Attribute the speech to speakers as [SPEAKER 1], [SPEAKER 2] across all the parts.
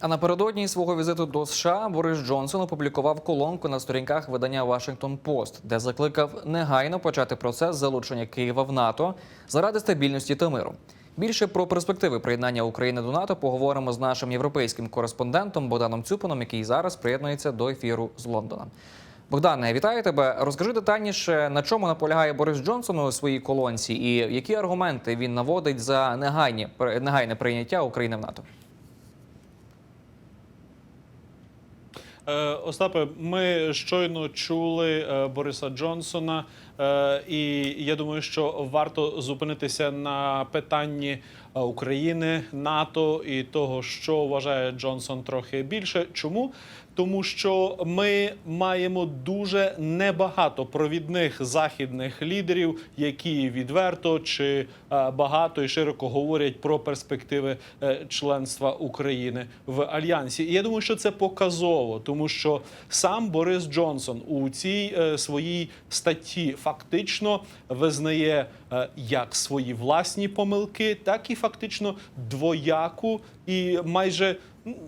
[SPEAKER 1] А напередодні свого візиту до США Борис Джонсон опублікував колонку на сторінках видання Washington Post, де закликав негайно почати процес залучення Києва в НАТО заради стабільності та миру. Більше про перспективи приєднання України до НАТО поговоримо з нашим європейським кореспондентом Богданом Цюпином, який зараз приєднується до ефіру з Лондона. Богдане, вітаю тебе. Розкажи детальніше, на чому наполягає Борис Джонсон у своїй колонці, і які аргументи він наводить за негайні негайне прийняття України в НАТО.
[SPEAKER 2] Остапе, ми щойно чули е, Бориса Джонсона, е, і я думаю, що варто зупинитися на питанні е, України, НАТО і того, що вважає Джонсон трохи більше. Чому? Тому що ми маємо дуже небагато провідних західних лідерів, які відверто чи е, багато і широко говорять про перспективи е, членства України в альянсі. І я думаю, що це показово, тому що сам Борис Джонсон у цій е, своїй статті фактично визнає е, як свої власні помилки, так і фактично двояку і майже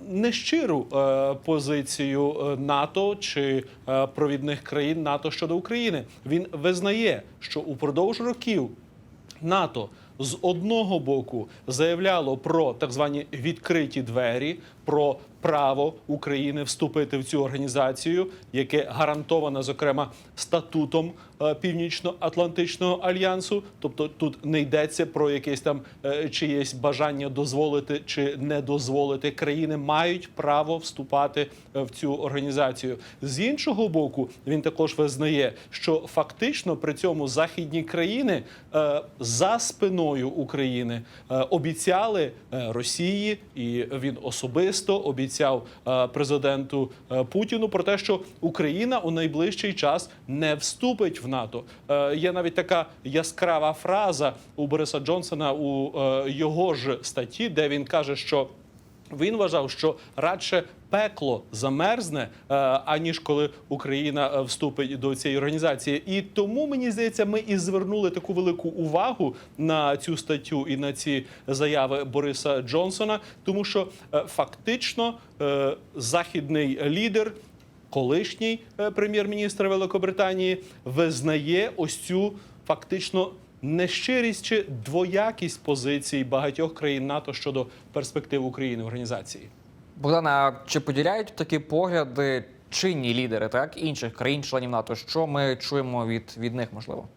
[SPEAKER 2] нещиру е, позицію е, НАТО чи провідних країн НАТО щодо України. Він визнає, що упродовж років НАТО з одного боку заявляло про так звані відкриті двері, про право України вступити в цю організацію, яке гарантовано, зокрема, статутом е, Північно-Атлантичного альянсу. Тобто тут не йдеться про якесь там е, чиєсь бажання дозволити чи не дозволити. Країни мають право вступати е, в цю організацію. З іншого боку, він також визнає, що фактично при цьому західні країни за спиною України обіцяли Росії, і він особисто обіцяв е, президенту е, Путіну про те, що Україна у найближчий час не вступить в НАТО. Е, Є навіть така яскрава фраза у Бориса Джонсона у його ж статті, де він каже, що він вважав, що радше пекло замерзне, е, аніж коли Україна е, вступить до цієї організації. І тому мені здається, ми і звернули таку велику увагу на цю статтю і на ці заяви Бориса Джонсона, тому що е, фактично західний лідер. Колишній прем'єр-міністр Великобританії визнає ось цю фактично нещирість чи двоякість позицій багатьох країн НАТО щодо перспектив України в організації.
[SPEAKER 1] Богдана, чи поділяють такі погляди чинні лідери, так інших країн-членів НАТО? Що ми чуємо від, від них, можливо?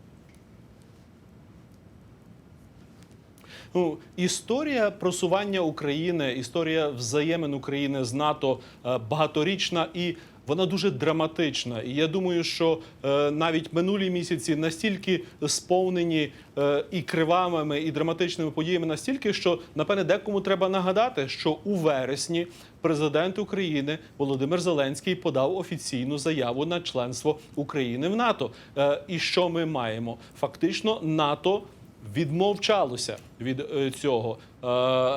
[SPEAKER 2] Ну, історія просування України, історія взаємин України з НАТО е, багаторічна і. Вона дуже драматична, і я думаю, що е, навіть минулі місяці настільки сповнені е, і кривавими, і драматичними подіями, настільки, що напевне декому треба нагадати, що у вересні президент України Володимир Зеленський подав офіційну заяву на членство України в НАТО. Е, і що ми маємо? Фактично, НАТО відмовчалося від е, цього. Е,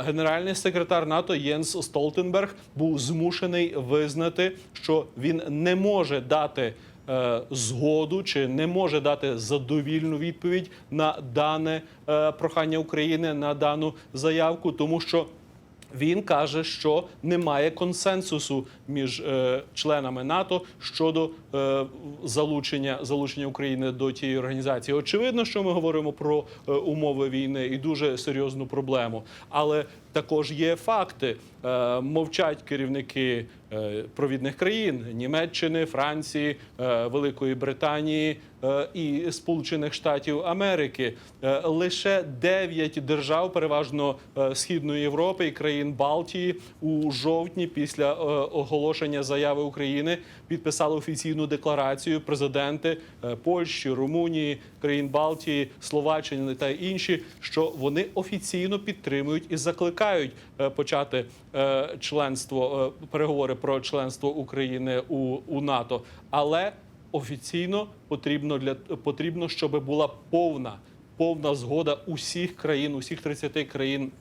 [SPEAKER 2] Генеральний секретар НАТО Єнс Столтенберг був змушений визнати, що він не може дати. е, Згоду чи не може дати задовільну відповідь на дане прохання України на дану заявку, тому що він каже, що немає консенсусу між е, членами НАТО щодо е, залучення залучення України до тієї організації. Очевидно, що ми говоримо про е, умови війни і дуже серйозну проблему. Але також є факти. Е, мовчать керівники е, провідних країн Німеччини, Франції, е, Великої Британії і Сполучених Штатів Америки. Лише 9 держав, переважно Східної Європи і країн Балтії, у жовтні після оголошення заяви України підписали офіційну декларацію. Президенти Польщі, Румунії, країн Балтії, Словаччини та інші, що вони офіційно підтримують і закликають почати членство е, переговори про членство України у, у НАТО. Але офіційно потрібно для потрібно, щоб була повна повна згода усіх країн, усіх 30 країн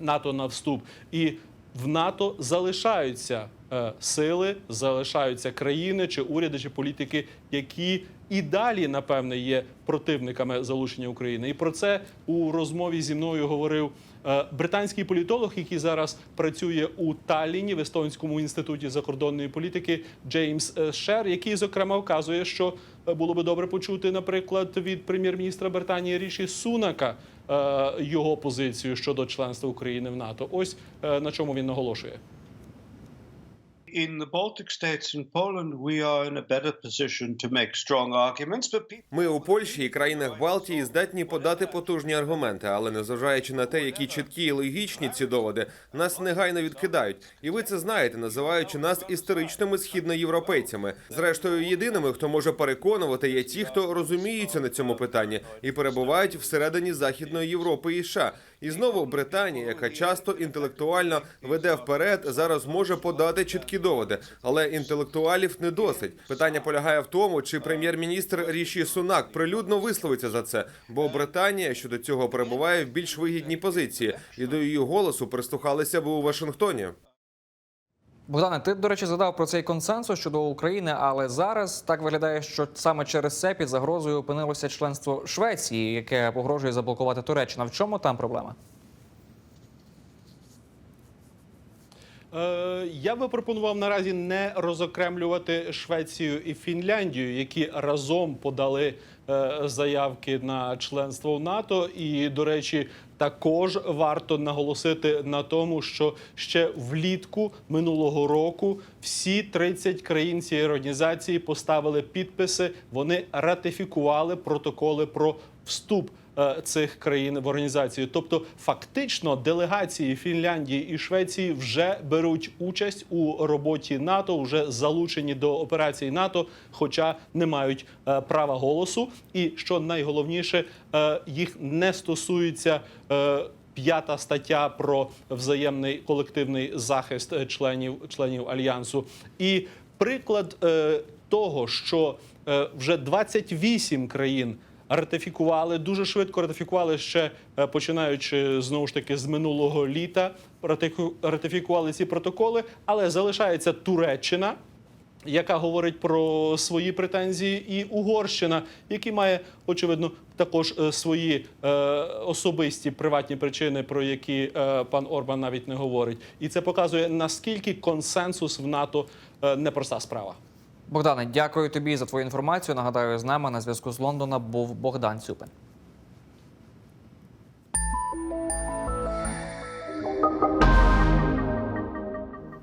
[SPEAKER 2] НАТО на вступ. І в НАТО залишаються е, сили, залишаються країни чи уряди, чи політики, які і далі, напевне, є противниками залучення України. І про це у розмові зі мною говорив Е, Британський політолог, який зараз працює у Талліні в Естонському інституті закордонної політики, Джеймс е, Шер, який зокрема вказує, що е, було би добре почути, наприклад, від прем'єр-міністра Британії Ріші Сунака е, його позицію щодо членства України в НАТО. Ось е, на чому він наголошує.
[SPEAKER 3] Ми у Польщі і країнах Балтії здатні подати потужні аргументи, але незважаючи на те, які чіткі і логічні ці доводи, нас негайно відкидають. І ви це знаєте, називаючи нас історичними східноєвропейцями. Зрештою, єдиними, хто може переконувати, є ті, хто розуміються на цьому питанні і перебувають всередині Західної Європи і США. І знову Британія, яка часто інтелектуально веде вперед, зараз може подати чіткі доводи, але інтелектуалів не досить. Питання полягає в тому, чи прем'єр-міністр Ріші Сунак прилюдно висловиться за це, бо Британія щодо цього перебуває в більш вигідній позиції, і до її голосу прислухалися б у Вашингтоні.
[SPEAKER 1] Богдане, ти, до речі, згадав про цей консенсус щодо України, але зараз так виглядає, що саме через це під загрозою опинилося членство Швеції, яке погрожує заблокувати Туреччина. В чому там проблема?
[SPEAKER 2] Я би пропонував наразі не розокремлювати Швецію і Фінляндію, які разом подали е, заявки на членство в НАТО. І, до речі, також варто наголосити на тому, що ще влітку минулого року всі 30 країн цієї організації поставили підписи. Вони ратифікували протоколи про вступ е, цих країн в організацію. Тобто, фактично, делегації Фінляндії і Швеції вже беруть участь у роботі НАТО, вже залучені до операцій НАТО, хоча не мають е, права голосу. І що найголовніше, е, їх не стосується. е, П'ята стаття про взаємний колективний захист е, членів членів альянсу. І приклад е, того, що е, вже 28 країн ратифікували дуже швидко. Ратифікували ще е, починаючи знову ж таки з минулого літа. ратифіку- Ратифікували ці протоколи, але залишається Туреччина. Яка говорить про свої претензії, і Угорщина, який має очевидно також е, свої е, особисті приватні причини, про які е, пан Орбан навіть не говорить, і це показує наскільки консенсус в НАТО е, непроста справа.
[SPEAKER 1] Богдане, дякую тобі за твою інформацію. Нагадаю, з нами на зв'язку з Лондона був Богдан Цюпин.